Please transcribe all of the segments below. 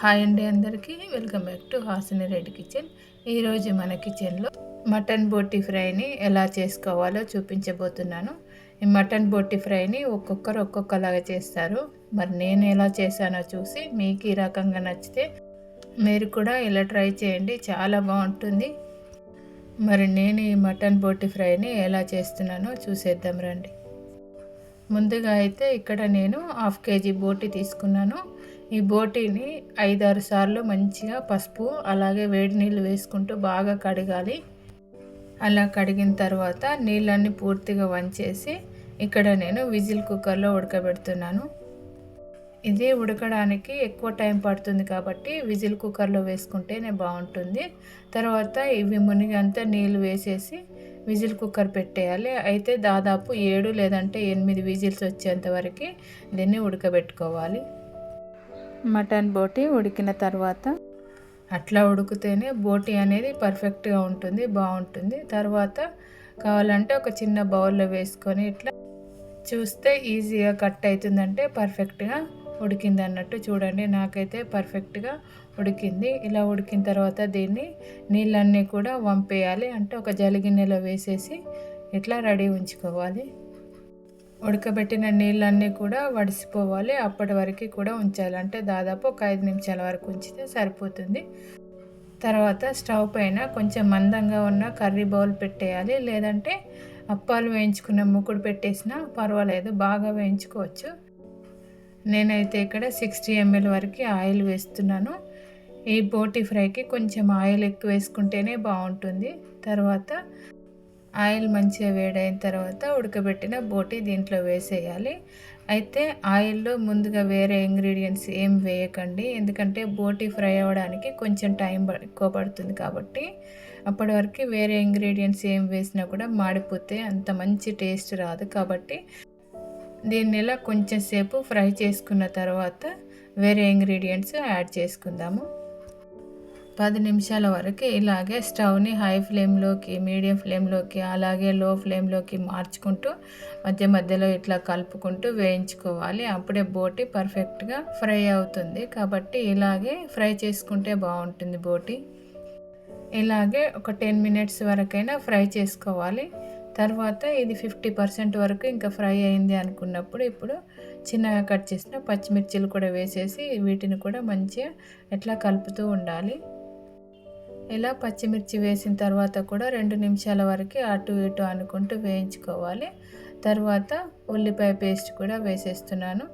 Hi అండి అందరికీ. Welcome back to Hasini Reddy kitchen. ఈరోజు మన కిచెన్లో మటన్ బోటి ఫ్రైని ఎలా చేసుకోవాలో చూపించబోతున్నాను. ఈ మటన్ బోటి ఫ్రైని ఒక్కొక్కరు ఒక్కొక్కలాగా చేస్తారు. మరి నేను ఎలా చేశానో చూసి మీకు ఈ రకంగా నచ్చితే మీరు కూడా ఇలా ట్రై చేయండి. చాలా బాగుంటుంది. మరి నేను ఈ మటన్ బోటి ఫ్రైని ఎలా చేస్తున్నానో చూసేద్దాం రండి. ముందుగా అయితే ఇక్కడ నేను హాఫ్ కేజీ బోటి తీసుకున్నాను. ఈ బోటీని ఐదారు సార్లు మంచిగా పసుపు అలాగే వేడి నీళ్ళు వేసుకుంటూ బాగా కడగాలి. అలా కడిగిన తర్వాత నీళ్ళన్నీ పూర్తిగా వంచేసి ఇక్కడ నేను విజిల్ కుక్కర్లో ఉడకబెడుతున్నాను. ఇది ఉడకడానికి ఎక్కువ టైం పడుతుంది కాబట్టి విజిల్ కుక్కర్లో వేసుకుంటేనే బాగుంటుంది. తర్వాత ఇవి మునిగంతా నీళ్ళు వేసేసి విజిల్ కుక్కర్ పెట్టేయాలి. అయితే దాదాపు ఏడు లేదంటే ఎనిమిది విజిల్స్ వచ్చేంత వరకు దీన్ని ఉడకబెట్టుకోవాలి. మటన్ బోటి ఉడికిన తర్వాత అట్లా ఉడికితేనే బోటి అనేది పర్ఫెక్ట్గా ఉంటుంది బాగుంటుంది. తర్వాత కావాలంటే ఒక చిన్న బౌల్లో వేసుకొని ఇట్లా చూస్తే ఈజీగా కట్ అవుతుందంటే పర్ఫెక్ట్గా ఉడికింది అన్నట్టు చూడండి. నాకైతే పర్ఫెక్ట్గా ఉడికింది. ఇలా ఉడికిన తర్వాత దీన్ని నీళ్ళన్నీ కూడా వంపేయాలి. అంటే ఒక జలిగిన్నెలో వేసేసి ఇట్లా రెడీ ఉంచుకోవాలి. ఉడకబెట్టిన నీళ్ళన్నీ కూడా వడిసిపోవాలి. అప్పటి వరకు కూడా ఉంచాలి. అంటే దాదాపు ఒక ఐదు నిమిషాల వరకు ఉంచితే సరిపోతుంది. తర్వాత స్టవ్ పైన కొంచెం మందంగా ఉన్న కర్రీ బౌల్ పెట్టేయాలి. లేదంటే అప్పాలు వేయించుకున్న ముక్కుడు పెట్టేసినా పర్వాలేదు. బాగా వేయించుకోవచ్చు. నేనైతే ఇక్కడ సిక్స్టీ ఎంఎల్ వరకు ఆయిల్ వేస్తున్నాను. ఈ బోటి ఫ్రైకి కొంచెం ఆయిల్ ఎక్కువ వేసుకుంటేనే బాగుంటుంది. తర్వాత ఆయిల్ మంచిగా వేడైన తర్వాత ఉడకబెట్టిన బోటి దీంట్లో వేసేయాలి. అయితే ఆయిల్లో ముందుగా వేరే ఇంగ్రీడియంట్స్ ఏం వేయకండి. ఎందుకంటే బోటి ఫ్రై అవ్వడానికి కొంచెం టైం ఎక్కువ పడుతుంది కాబట్టి అప్పటి వరకు వేరే ఇంగ్రీడియంట్స్ ఏం వేసినా కూడా మాడిపోతే అంత మంచి టేస్ట్ రాదు కాబట్టి దీన్ని ఇలా కొంచెం సేపు ఫ్రై చేసుకున్న తర్వాత వేరే ఇంగ్రీడియంట్స్ యాడ్ చేసుకుందాము. పది నిమిషాల వరకు ఇలాగే స్టవ్ని హై ఫ్లేమ్లోకి మీడియం ఫ్లేమ్లోకి అలాగే లో ఫ్లేమ్లోకి మార్చుకుంటూ మధ్య మధ్యలో ఇట్లా కలుపుకుంటూ వేయించుకోవాలి. అప్పుడే బోటి పర్ఫెక్ట్గా ఫ్రై అవుతుంది. కాబట్టి ఇలాగే ఫ్రై చేసుకుంటే బాగుంటుంది బోటి. ఇలాగే ఒక టెన్ మినిట్స్ వరకైనా ఫ్రై చేసుకోవాలి. తర్వాత ఇది ఫిఫ్టీ పర్సెంట్ వరకు ఇంకా ఫ్రై అయింది అనుకున్నప్పుడు ఇప్పుడు చిన్నగా కట్ చేసిన పచ్చిమిర్చిలు కూడా వేసేసి వీటిని కూడా మంచిగా ఎట్లా కలుపుతూ ఉండాలి. ఇలా పచ్చిమిర్చి వేసిన తర్వాత కూడా రెండు నిమిషాల వరకు అటు ఇటు అనుకుంటూ వేయించుకోవాలి. తర్వాత ఉల్లిపాయ పేస్ట్ కూడా వేసేస్తున్నాను.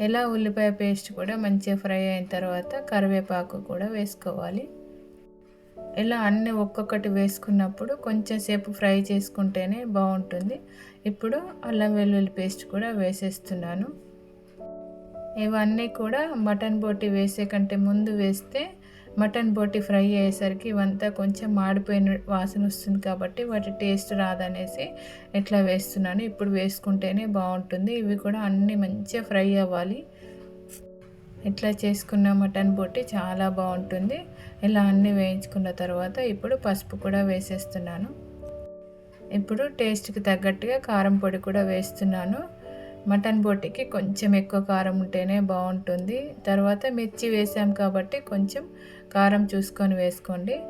ఇలా ఉల్లిపాయ పేస్ట్ కూడా మంచిగా ఫ్రై అయిన తర్వాత కరివేపాకు కూడా వేసుకోవాలి. ఇలా అన్నీ ఒక్కొక్కటి వేసుకున్నప్పుడు కొంచెం సేపు ఫ్రై చేసుకుంటేనే బాగుంటుంది. ఇప్పుడు అల్లం వెల్లుల్లి పేస్ట్ కూడా వేసేస్తున్నాను. ఇవన్నీ కూడా మటన్ బోటి వేసే కంటే ముందు వేస్తే మటన్ బోటి ఫ్రై అయ్యేసరికి ఇవంతా కొంచెం మాడిపోయిన వాసన వస్తుంది కాబట్టి వాటి టేస్ట్ రాదనేసి ఇట్లా వేస్తున్నాను ఇప్పుడు వేసుకుంటేనే బాగుంటుంది. ఇవి కూడా అన్నీ మంచిగా ఫ్రై అవ్వాలి. ఇట్లా చేసుకున్న మటన్ బొట్టి చాలా బాగుంటుంది. ఇలా అన్నీ వేయించుకున్న తర్వాత ఇప్పుడు పసుపు కూడా వేసేస్తున్నాను. ఇప్పుడు టేస్ట్కి తగ్గట్టుగా కారం పొడి కూడా వేస్తున్నాను. మటన్ బోటికి కొంచెం ఎక్కువ కారం ఉంటేనే బాగుంటుంది. తర్వాత మిర్చి వేసాం కాబట్టి కొంచెం కారం చూసుకొని వేసుకోండి.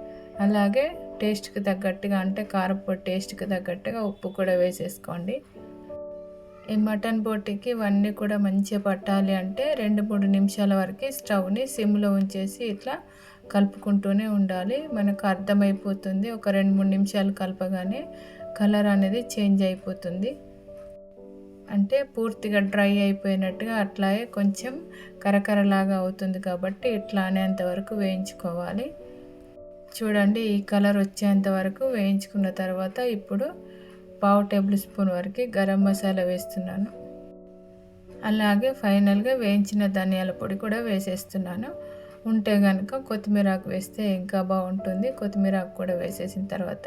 అలాగే టేస్ట్కి తగ్గట్టుగా అంటే కారం టేస్ట్కి తగ్గట్టుగా ఉప్పు కూడా వేసేసుకోండి. ఈ మటన్ బోటికి ఇవన్నీ కూడా మంచిగా పట్టాలి అంటే రెండు మూడు నిమిషాల వరకు స్టవ్ని సిమ్లో ఉంచేసి ఇట్లా కలుపుకుంటూనే ఉండాలి. మనకు అర్థమైపోతుంది. ఒక రెండు మూడు నిమిషాలు కలపగానే కలర్ అనేది చేంజ్ అయిపోతుంది. అంటే పూర్తిగా డ్రై అయిపోయినట్టుగా అట్లాగే కొంచెం కరకరలాగా అవుతుంది కాబట్టి ఇట్లా అనేంతవరకు వేయించుకోవాలి. చూడండి ఈ కలర్ వచ్చేంత వరకు వేయించుకున్న తర్వాత ఇప్పుడు పావు టేబుల్ స్పూన్ వరకు గరం మసాలా వేస్తున్నాను. అలాగే ఫైనల్గా వేయించిన ధనియాల పొడి కూడా వేసేస్తున్నాను. ఉంటే కనుక కొత్తిమీరాకు వేస్తే ఇంకా బాగుంటుంది. కొత్తిమీరాకు కూడా వేసేసిన తర్వాత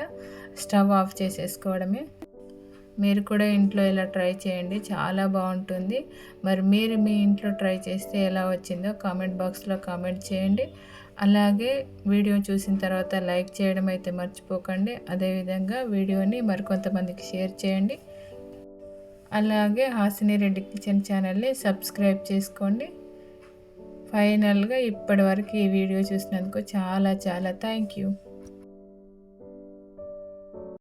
స్టవ్ ఆఫ్ చేసేసుకోవడమే. మీరు కూడా ఇంట్లో ఇలా ట్రై చేయండి. చాలా బాగుంటుంది. మరి మీరు మీ ఇంట్లో ట్రై చేస్తే ఎలా వచ్చిందో కామెంట్ బాక్స్లో కామెంట్ చేయండి. అలాగే వీడియో చూసిన తర్వాత లైక్ చేయడం అయితే మర్చిపోకండి. అదేవిధంగా వీడియోని మరికొంతమందికి షేర్ చేయండి. అలాగే హాసిని రెడ్డి కిచెన్ ఛానల్ని సబ్స్క్రైబ్ చేసుకోండి. ఫైనల్గా ఇప్పటి వరకు ఈ వీడియో చూసినందుకు చాలా చాలా థ్యాంక్ యూ.